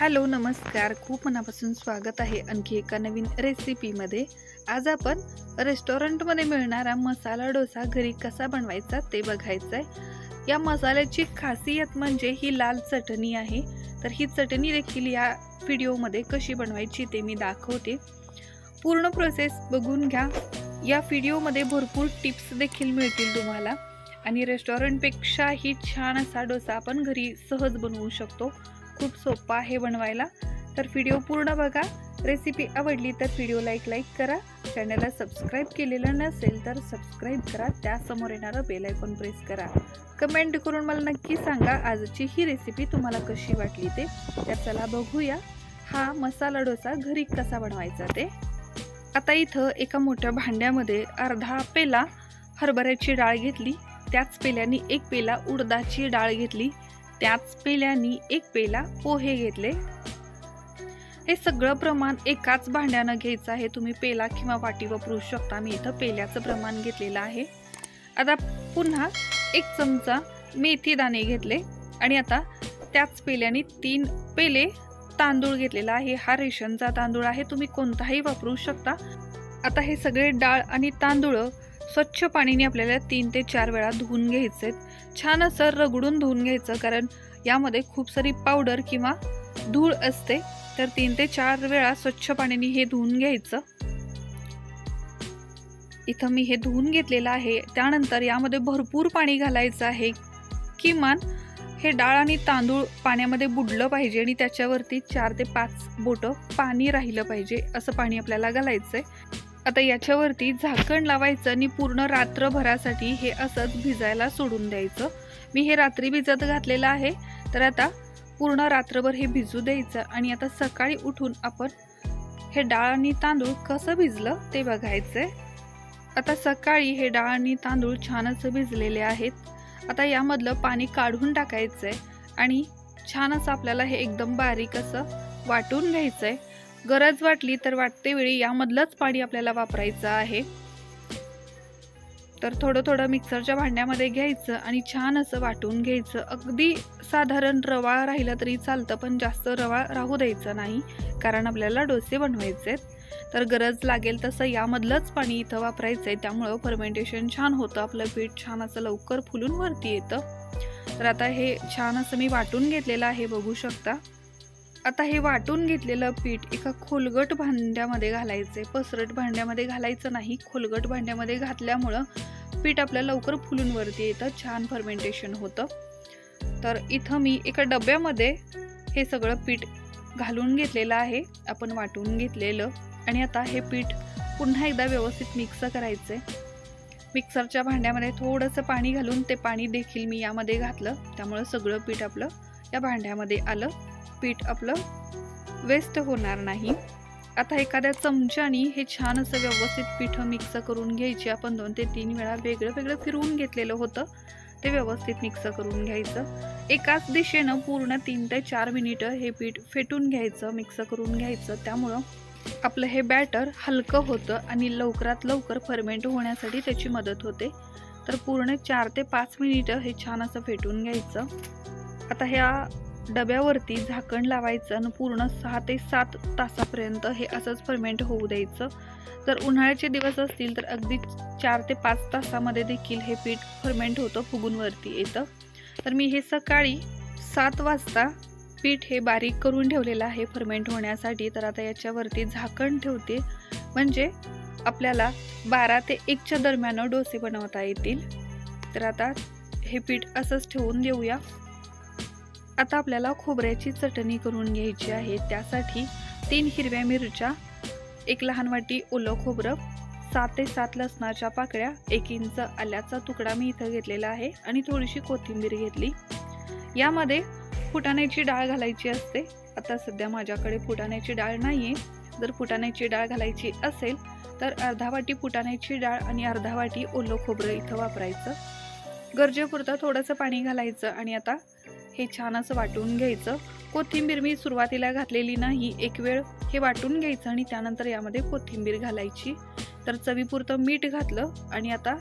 Hello नमस्कार. खूप मनापासून स्वागत आहे आणखी एका नवीन रेसिपीमध्ये. आज आपण रेस्टॉरंटमध्ये मिळणारा मसाला डोसा घरी कसा बनवायचा ते बघायचं आहे या मसाल्याची खासियत म्हणजे ही लाल चटणी आहे. तर ही चटणी देखील या व्हिडिओमध्ये कशी बनवायची ते मी दाखवते. पूर्ण प्रोसेस बघून घ्या. या व्हिडिओमध्ये भरपूर टिप्स देखील मिळतील तुम्हाला. आणि रेस्टॉरंटपेक्षाही छान असा डोसा आपण घरी सहज बनवू शकतो. खूप सोपा आहे बनवायला. तर व्हिडिओ पूर्ण बघा. रेसिपी आवडली तर व्हिडिओला एक लाईक करा. चॅनलला सबस्क्राईब केलेलं नसेल तर सबस्क्राईब करा. त्यासमोर येणारं बेलायकॉन प्रेस करा. कमेंट करून मला नक्की सांगा आजची ही रेसिपी तुम्हाला कशी वाटली ते. तर चला बघूया. हा मसाला डोसा घरी कसा बनवायचा ते. आता इथं एका मोठ्या भांड्यामध्ये अर्धा पेला हरभऱ्याची डाळ घेतली. त्याच पेल्याने एक पेला उडदाची डाळ घेतली. त्याच पेल्यानी एक पेला पोहे घेतले. हे सगळं प्रमाण एकाच भांड्यानं घ्यायचं आहे. तुम्ही पेला किंवा वाटी वापरू शकता. मी इथं पेल्याचं प्रमाण घेतलेलं आहे. आता पुन्हा एक चमचा मेथी दाणे घेतले. आणि आता त्याच पेल्याने तीन पेले तांदूळ घेतलेला आहे. हा रेशनचा तांदूळ आहे. तुम्ही कोणताही वापरू शकता. आता हे सगळे डाळ आणि तांदूळ स्वच्छ पाणीने आपल्याला तीन ते चार वेळा धुवून घ्यायचे छान असं रगडून धुवून घ्यायचं कारण यामध्ये खूप सारी पावडर किंवा धूळ असते. तर तीन ते चार वेळा स्वच्छ पाण्याने हे धुवून घ्यायचं. इथं मी हे धुवून घेतलेलं आहे. त्यानंतर यामध्ये भरपूर पाणी घालायचं आहे. किमान हे डाळ आणि तांदूळ पाण्यामध्ये बुडलं पाहिजे आणि त्याच्यावरती चार ते पाच बोटं पाणी राहिलं पाहिजे असं पाणी आपल्याला घालायचं आहे आता याच्यावरती झाकण लावायचं आणि पूर्ण रात्रभरासाठी हे असंच भिजायला सोडून द्यायचं. मी हे रात्री भिजत घातलेलं आहे तर आता पूर्ण रात्रभर हे भिजू द्यायचं आणि आता सकाळी उठून आपण हे डाळ आणि तांदूळ कसं भिजलं ते बघायचं आता सकाळी हे डाळ आणि तांदूळ छानच भिजलेले आहेत. आता यामधलं पाणी काढून टाकायचं आहे आणि छान असं आपल्याला हे एकदम बारीक असं वाटून घ्यायचं आहे गरज वाटली तर वाटते वेळी यामधलंच पाणी आपल्याला वापरायचं आहे. तर थोडं थोडं मिक्सरच्या भांड्यामध्ये घ्यायचं आणि छान असं वाटून घ्यायचं. अगदी साधारण रवाळ राहिला तरी चालतं पण जास्त रवाळ राहू द्यायचं नाही कारण आपल्याला डोसे बनवायचे आहेत. तर गरज लागेल तसं यामधलंच पाणी इथं वापरायचं आहे त्यामुळं फर्मेंटेशन छान होतं आपलं पीठ छान असं लवकर फुलून वरती येतं. तर आता हे छान असं मी वाटून घेतलेलं आहे बघू शकता. आता हे वाटून घेतलेलं पीठ एका खोलगट भांड्यामध्ये घालायचे. पसरट भांड्यामध्ये घालायचं नाही. खोलगट भांड्यामध्ये घातल्यामुळं पीठ आपल्या लवकर फुलून वरती येतं. छान फर्मेंटेशन होतं. तर इथं मी एका डब्यामध्ये हे सगळं पीठ घालून घेतलेलं आहे. आपण वाटून घेतलेलं. आणि आता हे पीठ पुन्हा एकदा व्यवस्थित मिक्स करायचं आहे मिक्सरच्या भांड्यामध्ये थोडंसं पाणी घालून ते पाणी देखील मी यामध्ये घातलं. त्यामुळं सगळं पीठ आपलं या भांड्यामध्ये आलं. पीठ आपलं वेस्ट होणार नाही. आता एखाद्या चमच्यानी हे छान असं व्यवस्थित पीठ मिक्स करून घ्यायचे. आपण दोन ते तीन वेळा वेगळं वेगळं फिरवून घेतलेलं होतं. ते व्यवस्थित मिक्स करून घ्यायचं. एकाच दिशेनं पूर्ण तीन ते चार मिनिटं हे पीठ फेटून घ्यायचं मिक्स करून घ्यायचं. त्यामुळं आपलं हे बॅटर हलकं होतं आणि लवकरात लवकर फर्मेंट होण्यासाठी त्याची मदत होते. तर पूर्ण चार ते पाच मिनिटं हे छान असं फेटून घ्यायचं. आता ह्या डब्यावरती झाकण लावायचं आणि पूर्ण सहा ते सात तासापर्यंत हे असंच फर्मेंट होऊ द्यायचं. जर उन्हाळ्याचे दिवस असतील तर अगदी चार ते पाच तासामध्ये देखील हे पीठ फर्मेंट होतं फुगूनवरती येतं. तर मी हे सकाळी सात वाजता पीठ हे बारीक करून ठेवलेलं आहे फर्मेंट होण्यासाठी. तर आता याच्यावरती झाकण ठेवते. म्हणजे आपल्याला बारा ते एकच्या दरम्यान डोसे बनवता येतील. तर आता हे पीठ असंच ठेवून देऊया. आता आपल्याला खोबऱ्याची चटणी करून घ्यायची आहे. त्यासाठी तीन हिरव्या मिरच्या एक लहान वाटी ओलं खोबरं सात ते सात लसणाच्या पाकळ्या एक इंच आल्याचा तुकडा मी इथं घेतलेला आहे आणि थोडीशी कोथिंबीर घेतली. यामध्ये फुटाण्याची डाळ घालायची असते. आता सध्या माझ्याकडे फुटाण्याची डाळ नाही आहे जर फुटाण्याची डाळ घालायची असेल तर अर्धा वाटी फुटाण्याची डाळ आणि अर्धा वाटी ओलं खोबरं इथं वापरायचं. गरजेपुरतं थोडंसं पाणी घालायचं आणि आता हे छान असं वाटून घ्यायचं. कोथिंबीर मी सुरुवातीला घातलेली नाही एक वेळ हे वाटून घ्यायचं आणि त्यानंतर यामध्ये कोथिंबीर घालायची. तर चवीपुरतं मीठ घातलं आणि आता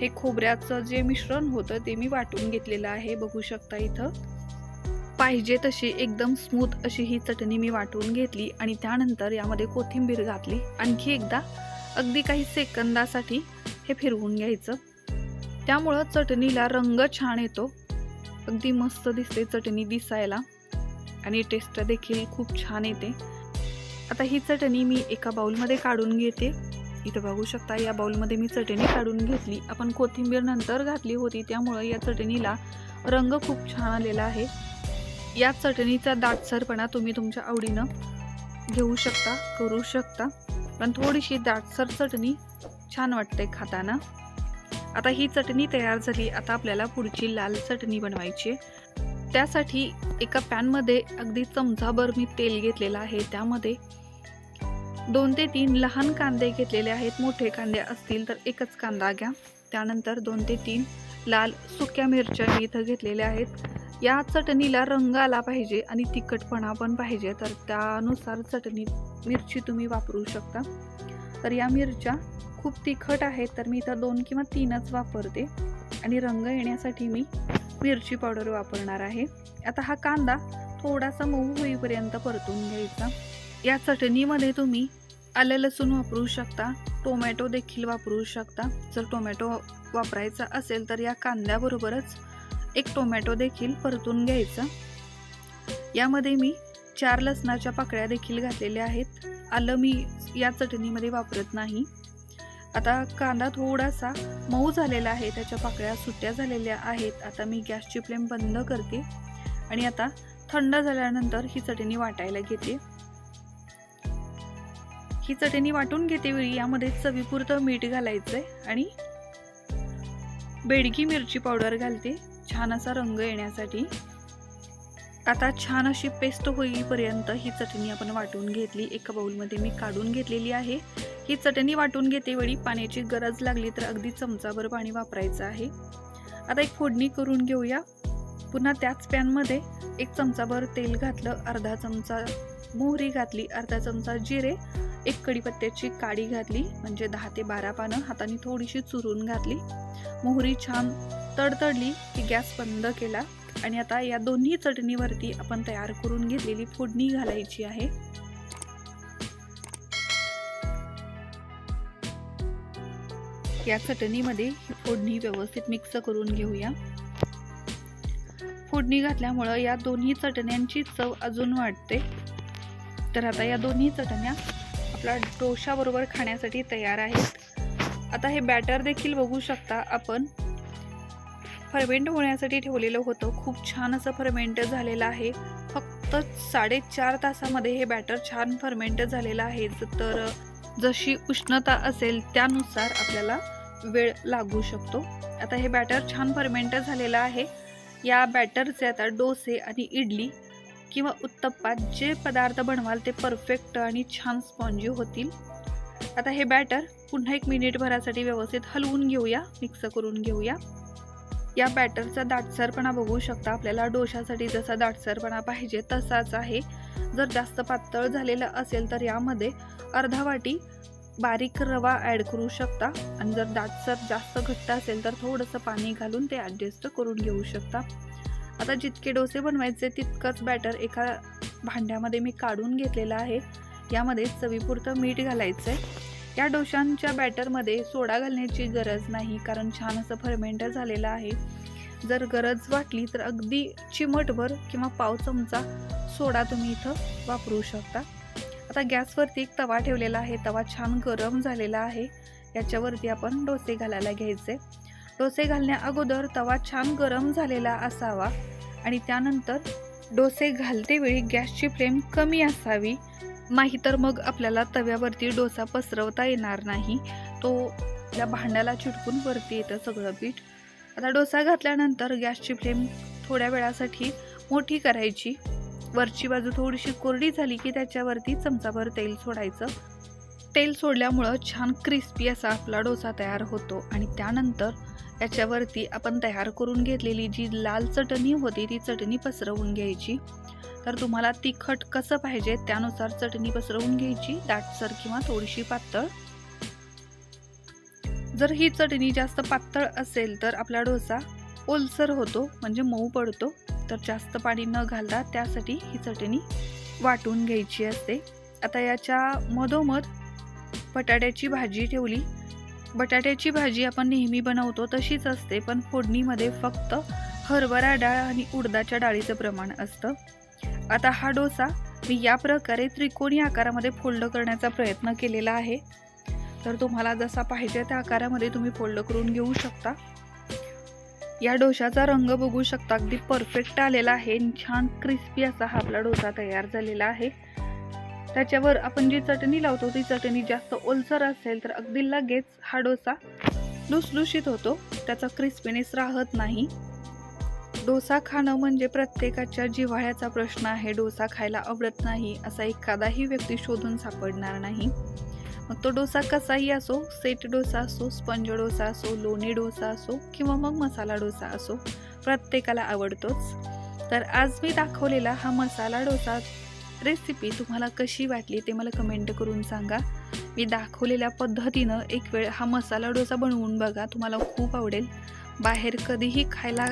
हे खोबऱ्याचं जे मिश्रण होतं ते मी वाटून घेतलेलं आहे बघू शकता इथं. पाहिजे तशी एकदम स्मूथ अशी ही चटणी मी वाटून घेतली आणि त्यानंतर यामध्ये कोथिंबीर घातली. आणखी एकदा अगदी काही सेकंदासाठी हे फिरवून घ्यायचं. त्यामुळं चटणीला रंग छान येतो. अगदी मस्त दिसते चटणी दिसायला. आणि टेस्ट देखील खूप छान येते. आता ही चटणी मी एका बाउलमध्ये काढून घेते. इथं बघू शकता या बाउलमध्ये मी चटणी काढून घेतली. आपण कोथिंबीर नंतर घातली होती त्यामुळं या चटणीला रंग खूप छान आलेला आहे. या चटणीचा दाटसरपणा तुम्ही तुमच्या आवडीनं घेऊ शकता करू शकता. पण थोडीशी दाटसर चटणी छान वाटते खाताना. आता ही चटणी तयार झाली. आता आपल्याला पुढची लाल चटणी बनवायची आहे. त्यासाठी एका पॅनमध्ये अगदी चमचाभर मी तेल घेतलेलं आहे. त्यामध्ये दोन ते तीन लहान कांदे घेतलेले आहेत. मोठे कांदे असतील तर एकच कांदा घ्या. त्यानंतर दोन ते तीन लाल सुक्या मिरच्या मी इथं घेतलेल्या आहेत. या चटणीला रंग आला पाहिजे आणि तिखटपणा पण पाहिजे. तर त्यानुसार चटणी मिरची तुम्ही वापरू शकता. तर या मिरच्या खूप तिखट आहेत तर मी इथं दोन किंवा तीनच वापरते. आणि रंग येण्यासाठी मी मिरची पावडर वापरणार आहे. आता हा कांदा थोडासा मऊ होईपर्यंत परतून घ्यायचा. या चटणीमध्ये तुम्ही आलं लसूण वापरू शकता टोमॅटो देखील वापरू शकता. जर टोमॅटो वापरायचा असेल तर या कांद्याबरोबरच एक टोमॅटो देखील परतून घ्यायचा. यामध्ये मी चार लसणाच्या पाकळ्या देखील घातलेल्या आहेत. आलं मी या चटणीमध्ये वापरत नाही. आता कांदा थोडासा मऊ झालेला आहे त्याच्या पाकळ्या सुट्या झालेल्या आहेत. आता मी गॅसची फ्लेम बंद करते आणि आता थंड झाल्यानंतर ही चटणी वाटायला घेते. ही चटणी वाटून घेते वेळी यामध्ये चवीपुरतं मीठ घालायचंय आणि बेडगी मिरची पावडर घालते. छान असा रंग येण्यासाठी. आता छान अशी पेस्ट होईपर्यंत ही चटणी आपण वाटून घेतली. एका बाउलमध्ये मी काढून घेतलेली आहे. ही चटणी वाटून घेतेवेळी पाण्याची गरज लागली तर अगदी चमचाभर पाणी वापरायचं आहे. आता एक फोडणी करून घेऊया. पुन्हा त्याच पॅनमध्ये एक चमचाभर तेल घातलं अर्धा चमचा मोहरी घातली अर्धा चमचा जिरे एक कढीपत्त्याची काडी घातली म्हणजे दहा ते बारा पानं हाताने थोडीशी चुरून घातली. मोहरी छान तडतडली की गॅस बंद केला. आणि आता या दोन्ही चटणीवरती आपण तयार करून घेतलेली फोडणी घालायची आहे. या चटणीमध्ये फोडणी व्यवस्थित मिक्स करून घेऊया. फोडणी घातल्यामुळं या दोन्ही चटण्यांची चव अजून वाढते. तर आता या दोन्ही चटण्या आपला डोशाबरोबर खाण्यासाठी तयार आहेत. आता हे बॅटर देखील बघू शकता आपण. फर्मेंट होण्यासाठी ठेवलेलं होतं. खूप छान असं फर्मेंट झालेलं आहे. फक्त साडेचार तासामध्ये हे बॅटर छान फर्मेंट झालेलं आहे. तर जशी उष्णता असेल त्यानुसार आपल्याला वेळ लागू शकतो. आता हे बॅटर छान फर्मेंट झालेलं आहे. या बॅटरचे आता डोसे आणि इडली किंवा उत्तप्पात जे पदार्थ बनवाल ते परफेक्ट आणि छान स्पॉन्जी होतील. आता हे बॅटर पुन्हा एक मिनिटभरासाठी व्यवस्थित हलवून घेऊया मिक्स करून घेऊया. या बॅटरचा दाटसरपणा बघू शकता. आपल्याला डोशासाठी जसा दाटसरपणा पाहिजे तसाच आहे. जर जास्त पातळ झालेलं असेल तर यामध्ये अर्धा वाटी बारीक रवा ॲड करू शकता. आणि जर दाटसर जास्त घट्ट असेल तर थोडंसं पाणी घालून ते ॲडजस्ट करून घेऊ शकता. आता जितके डोसे बनवायचे तितकंच बॅटर एका भांड्यामध्ये मी काढून घेतलेलं आहे. यामध्ये चवीपुरतं मीठ घालायचं आहे या डोशांच्या बॅटरमध्ये सोडा घालण्याची गरज नाही कारण छान असं फर्मेंट झालेलं आहे. जर गरज वाटली तर अगदी चिमटभर किंवा पाव चमचा सोडा तुम्ही इथं वापरू शकता. आता गॅसवरती एक तवा ठेवलेला आहे. तवा छान गरम झालेला आहे. याच्यावरती आपण डोसे घालायला घ्यायचे. डोसे घालण्या अगोदर तवा छान गरम झालेला असावा आणि त्यानंतर डोसे घालते वेळी गॅसची फ्लेम कमी असावी. नाहीतर मग आपल्याला तव्यावरती डोसा पसरवता येणार नाही. तो या भांड्याला चिटकून वरती येतं सगळं पीठ. आता डोसा घातल्यानंतर गॅसची फ्लेम थोड्या वेळासाठी मोठी करायची. वरची बाजू थोडीशी कोरडी झाली की त्याच्यावरती चमचाभर तेल सोडायचं. तेल सोडल्यामुळं छान क्रिस्पी असा आपला डोसा तयार होतो. आणि त्यानंतर याच्यावरती आपण तयार करून घेतलेली जी लाल चटणी होती ती चटणी पसरवून घ्यायची. तर तुम्हाला तिखट कसं पाहिजे त्यानुसार चटणी पसरवून घ्यायची दाटसर किंवा थोडीशी पातळ. जर ही चटणी जास्त पातळ असेल तर आपला डोसा ओलसर होतो म्हणजे मऊ पडतो. तर जास्त पाणी न घालता त्यासाठी ही चटणी वाटून घ्यायची असते. आता याच्या मधोमध बटाट्याची भाजी ठेवली. बटाट्याची भाजी आपण नेहमी बनवतो तशीच असते पण फोडणीमध्ये फक्त हरभरा डाळ आणि उडदाच्या डाळीचं प्रमाण असतं. आता हा डोसा मी या प्रकारे त्रिकोणी आकारामध्ये फोल्ड करण्याचा प्रयत्न केलेला आहे. तर तुम्हाला जसा पाहिजे त्या आकारामध्ये तुम्ही फोल्ड करून घेऊ शकता. या डोशाचा रंग बघू शकता अगदी परफेक्ट आलेला आहे. आणि छान क्रिस्पी असा हा आपला डोसा तयार झालेला आहे. त्याच्यावर आपण जी चटणी लावतो ती चटणी जास्त ओलसर असेल तर अगदी लगेच हा डोसा लुसलुशीत होतो. त्याचा क्रिस्पीनेस राहत नाही. डोसा खाणं म्हणजे प्रत्येकाच्या जिव्हाळ्याचा प्रश्न आहे. डोसा खायला आवडत नाही असा एखादाही व्यक्ती शोधून सापडणार नाही. मग तो डोसा कसाही असो सेट डोसा असो स्पंज डोसा असो लोणी डोसा असो किंवा मग मसाला डोसा असो प्रत्येकाला आवडतोच. तर आज मी दाखवलेला हा मसाला डोसा रेसिपी तुम्हाला कशी वाटली ते मला कमेंट करून सांगा. मी दाखवलेल्या पद्धतीनं एक वेळ हा मसाला डोसा बनवून बघा तुम्हाला खूप आवडेल. बाहेर कधीही खायला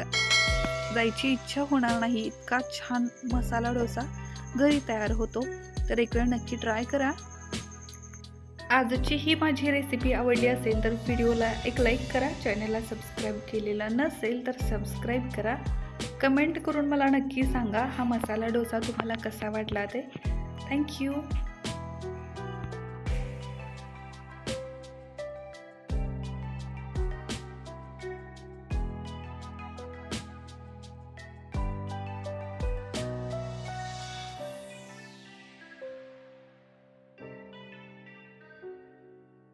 जायची इच्छा होणार नाही इतका छान मसाला डोसा घरी तयार होतो. तर एक वेळ नक्की ट्राय करा. आजची ही माझी रेसिपी आवडली असेल तर व्हिडिओला एक लाईक करा चॅनलला सबस्क्राईब केलेला नसेल तर सबस्क्राईब करा. कमेंट करून मला नक्की सांगा हा मसाला डोसा तुम्हाला कसा वाटला ते. थँक्यू